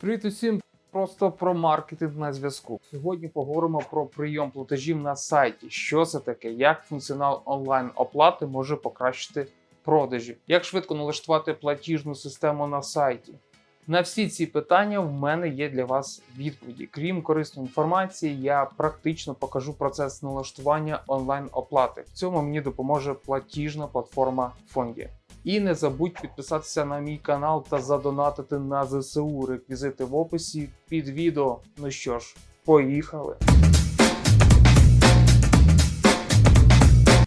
Привіт усім! Просто про маркетинг на зв'язку. Сьогодні поговоримо про прийом платежів на сайті. Що це таке, як функціонал онлайн оплати може покращити продажі, як швидко налаштувати платіжну систему на сайті. На всі ці питання в мене є для вас відповіді. Крім корисної інформації, я практично покажу процес налаштування онлайн оплати. В цьому мені допоможе платіжна платформа Фонді. І не забудь підписатися на мій канал та задонатити на ЗСУ. Реквізити в описі під відео. Ну що ж, поїхали.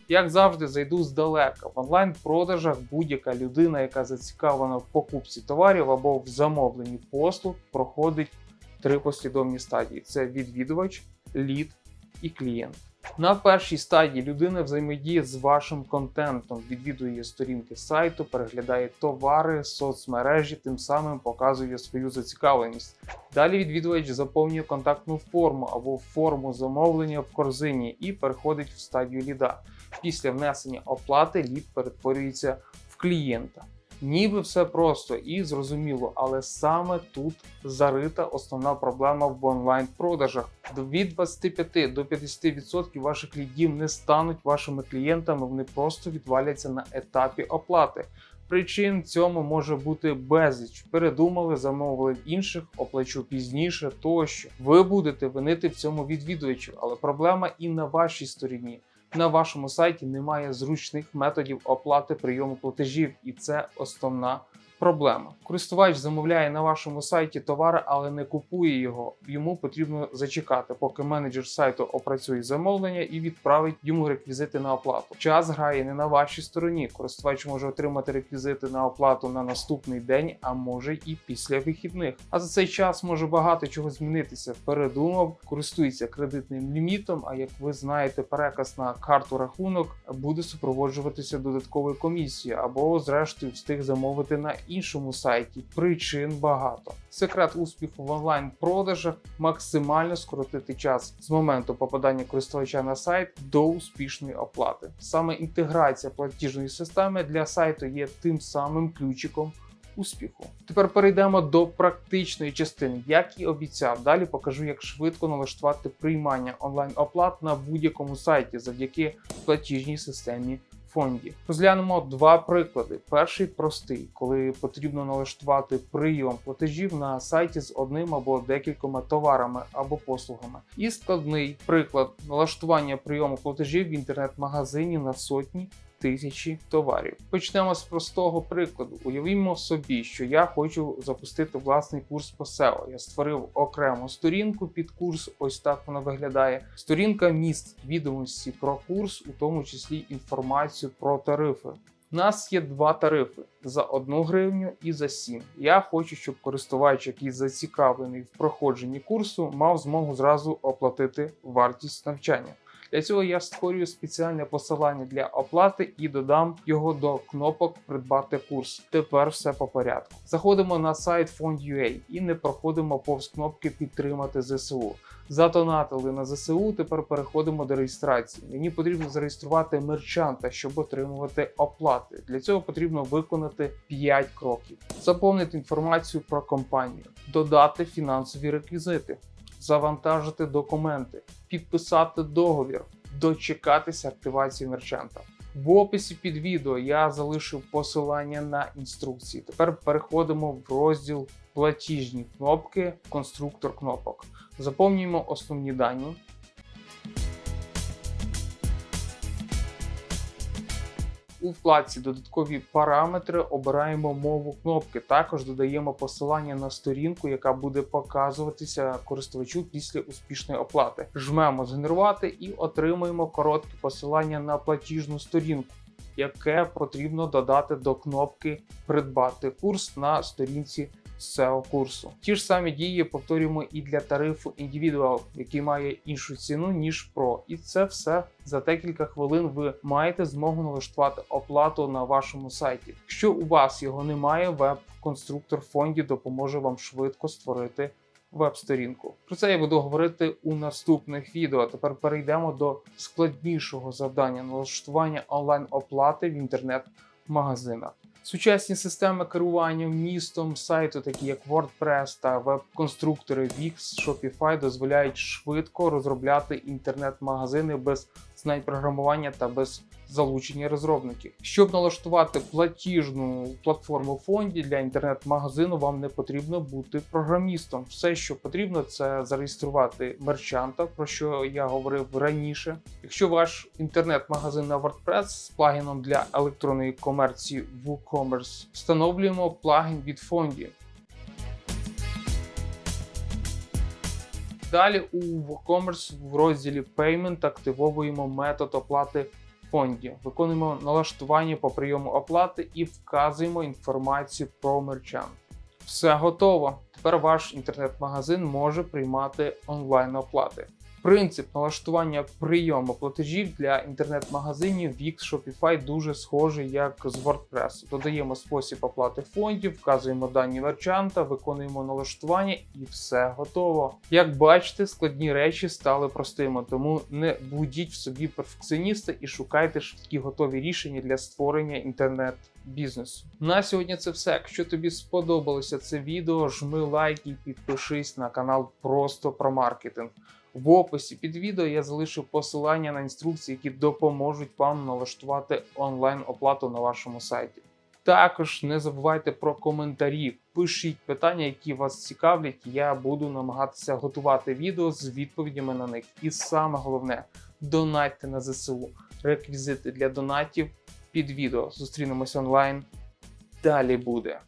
Як завжди, зайду здалека. В онлайн-продажах будь-яка людина, яка зацікавлена в покупці товарів або в замовленні послуг, проходить три послідовні стадії: це відвідувач, лід і клієнт. На першій стадії людина взаємодіє з вашим контентом, відвідує сторінки сайту, переглядає товари, соцмережі, тим самим показує свою зацікавленість. Далі відвідувач заповнює контактну форму або форму замовлення в корзині і переходить в стадію ліда. Після внесення оплати лід перетворюється в клієнта. Ніби все просто і зрозуміло, але саме тут зарита основна проблема в онлайн-продажах. Від 25 до 50% ваших лідів не стануть вашими клієнтами, вони просто відваляться на етапі оплати. Причин цьому може бути безліч. Передумали, замовили інших, оплачу пізніше тощо. Ви будете винити в цьому відвідувачів, але проблема і на вашій стороні. На вашому сайті немає зручних методів оплати прийому платежів, і це основна проблема. Користувач замовляє на вашому сайті товар, але не купує його. Йому потрібно зачекати, поки менеджер сайту опрацює замовлення і відправить йому реквізити на оплату. Час грає не на вашій стороні. Користувач може отримати реквізити на оплату на наступний день, а може і після вихідних. А за цей час може багато чого змінитися. Передумав, користується кредитним лімітом. А як ви знаєте, переказ на карту рахунок буде супроводжуватися додатковою комісією, або, зрештою, встиг замовити на іншому сайті. Причин багато. Секрет успіху в онлайн-продажах максимально скоротити час з моменту попадання користувача на сайт до успішної оплати. Саме інтеграція платіжної системи для сайту є тим самим ключиком. Успіху. Тепер перейдемо до практичної частини. Як і обіцяв, далі покажу, як швидко налаштувати приймання онлайн-оплат на будь-якому сайті завдяки платіжній системі фонді. Розглянемо два приклади. Перший простий, коли потрібно налаштувати прийом платежів на сайті з одним або декількома товарами або послугами. І складний приклад налаштування прийому платежів в інтернет-магазині на сотні. Тисячі товарів. Почнемо з простого прикладу. Уявімо собі, що я хочу запустити власний курс по SEO. Я створив окрему сторінку під курс. Ось так вона виглядає. Сторінка міст відомості про курс, у тому числі інформацію про тарифи. У нас є два тарифи за 1 гривню і за 7. Я хочу, щоб користувач, який зацікавлений в проходженні курсу, мав змогу зразу оплатити вартість навчання. Для цього я створюю спеціальне посилання для оплати і додам його до кнопок Придбати курс. Тепер все по порядку. Заходимо на сайт Fond.ua і не проходимо повз кнопки Підтримати ЗСУ. Задонатили на ЗСУ. Тепер переходимо до реєстрації. Мені потрібно зареєструвати мерчанта, щоб отримувати оплати. Для цього потрібно виконати 5 кроків: заповнити інформацію про компанію, додати фінансові реквізити завантажити документи, підписати договір, дочекатися активації мерчанта. В описі під відео я залишив посилання на інструкції. Тепер переходимо в розділ платіжні кнопки, конструктор кнопок. Заповнюємо основні дані. У вкладці Додаткові параметри обираємо мову кнопки. Також додаємо посилання на сторінку, яка буде показуватися користувачу після успішної оплати. Жмемо згенерувати і отримуємо коротке посилання на платіжну сторінку, яке потрібно додати до кнопки Придбати курс на сторінці SEO курсу. Ті ж самі дії повторюємо і для тарифу Individual, який має іншу ціну ніж Pro. І це все за декілька хвилин. Ви маєте змогу налаштувати оплату на вашому сайті. Якщо у вас його немає, веб-конструктор фонді допоможе вам швидко створити. Веб-сторінку. Про це я буду говорити у наступних відео. Тепер перейдемо до складнішого завдання налаштування онлайн-оплати в інтернет-магазинах. Сучасні системи керування містом сайту, такі як WordPress та веб-конструктори Wix, Shopify, дозволяють швидко розробляти інтернет-магазини без знань програмування та без залучення розробників. Щоб налаштувати платіжну платформу фонді для інтернет-магазину, вам не потрібно бути програмістом. Все, що потрібно, це зареєструвати мерчанта, про що я говорив раніше. Якщо ваш інтернет-магазин на WordPress з плагіном для електронної комерції WooCommerce, встановлюємо плагін від фонді. Далі у WooCommerce в розділі Payment активовуємо метод оплати фонді, виконуємо налаштування по прийому оплати і вказуємо інформацію про мерчант. Все готово. Тепер ваш інтернет-магазин може приймати онлайн оплати. Принцип налаштування прийому платежів для інтернет-магазинів Wix Shopify дуже схожий як з WordPress. Додаємо спосіб оплати фондів, вказуємо дані мерчанта, виконуємо налаштування і все готово. Як бачите, складні речі стали простими, тому не будіть в собі перфекціоніста і шукайте швидкі готові рішення для створення інтернет. Бізнесу на сьогодні це все. Якщо тобі сподобалося це відео, жми лайк і підпишись на канал просто про маркетинг. В описі під відео я залишу посилання на інструкції, які допоможуть вам налаштувати онлайн оплату на вашому сайті. Також не забувайте про коментарі, пишіть питання, які вас цікавлять. Я буду намагатися готувати відео з відповідями на них. І саме головне, донатьте на ЗСУ. Реквізити для донатів під відео. Зустрінемось онлайн. Далі буде.